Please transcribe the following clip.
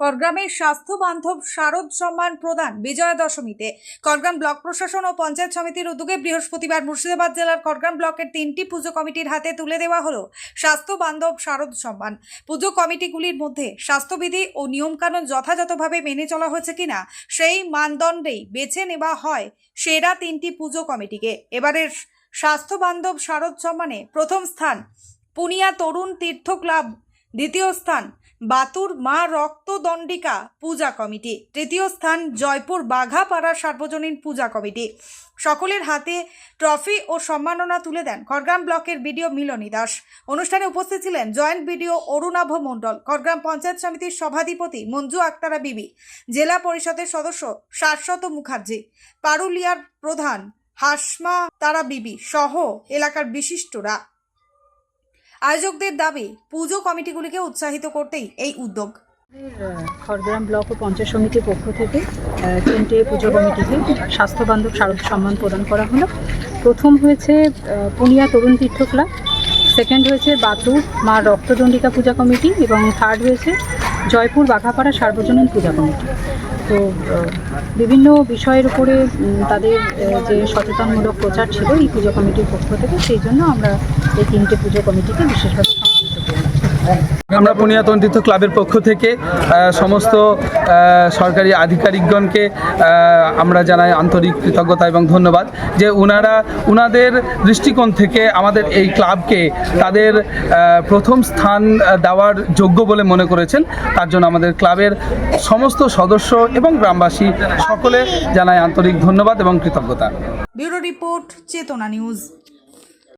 করগ্রামের স্বাস্থ্য বান্ধব শারদ সম্মান প্রদান বিজয়া দশমীতে। করগ্রাম ব্লক প্রশাসন ও পঞ্চায়েত সমিতির উদ্যোগে বৃহস্পতিবার মুর্শিদাবাদ জেলার করগ্রাম ব্লকের তিনটি পুজো কমিটির হাতে তুলে দেওয়া হলো স্বাস্থ্য বান্ধব শারদ সম্মান। পুজো কমিটিগুলির মধ্যে স্বাস্থ্যবিধি ও নিয়মকানুন যথাযথভাবে মেনে চলা হয়েছে কিনা সেই মানদণ্ডেই বেছে নেওয়া হয় সেরা তিনটি পুজো কমিটিকে। এবারের স্বাস্থ্য বান্ধব শারদ সম্মানে প্রথম স্থান পুনিয়া তরুণ তীর্থ ক্লাব, দ্বিতীয় স্থান বাতুর মা রক্তদণ্ডিকা পূজা কমিটি। তৃতীয় স্থান জয়পুর বাঘাপাড়া সার্বজনীন পূজা কমিটি। সকলের হাতে ট্রফি ও সম্মাননা তুলে দেন খড়গ্রাম ব্লকের বিডিও মিলনী দাস। অনুষ্ঠানে উপস্থিত ছিলেন জয়েন্ট বিডিও অরুণাভ মণ্ডল, খড়গ্রাম পঞ্চায়েত সমিতির সভাধিপতি মঞ্জু আক্তারা বিবি, জেলা পরিষদের সদস্য শাশ্বত মুখার্জি, পারুলিয়ার প্রধান হাসমা তারা বিবি সহ এলাকার বিশিষ্টরা। আয়োজকদের দাবি, পুজো কমিটিগুলিকে উৎসাহিত করতেই এই উদ্যোগ। খড়গ্রাম ব্লক ও পঞ্চায়েত সমিতির পক্ষ থেকে তিনটে পুজো কমিটিকে স্বাস্থ্য বান্ধব শারদ সম্মান প্রদান করা হলো। প্রথম হয়েছে পুনিয়া তরুণ তীর্থ ক্লাব সেকেন্ড হয়েছে বাতুর মা রক্তদণ্ডিকা পূজা কমিটি, এবং থার্ড হয়েছে জয়পুর বাঘাপাড়া সার্বজনীন পূজা কমিটি। তো বিভিন্ন বিষয়ের উপরে তাদের যে সচেতনমূলক প্রচার ছিল এই পুজো কমিটির পক্ষ থেকে, সেই জন্য আমরা এই তিনটে পুজো কমিটিকে বিশেষভাবে আমরা পুনিয়াতন ক্লাবের পক্ষ থেকে সমস্ত সরকারি আধিকারিকগণকে আমরা জানাই আন্তরিক কৃতজ্ঞতা এবং ধন্যবাদ যে ওনারা ওনাদের দৃষ্টিকোণ থেকে আমাদের এই ক্লাবকে তাদের প্রথম স্থান দেওয়ার যোগ্য বলে মনে করেছেন। তার জন্য আমাদের ক্লাবের সমস্ত সদস্য এবং গ্রামবাসী সকলে জানাই আন্তরিক ধন্যবাদ এবং কৃতজ্ঞতা। Bureau report, Chetna news.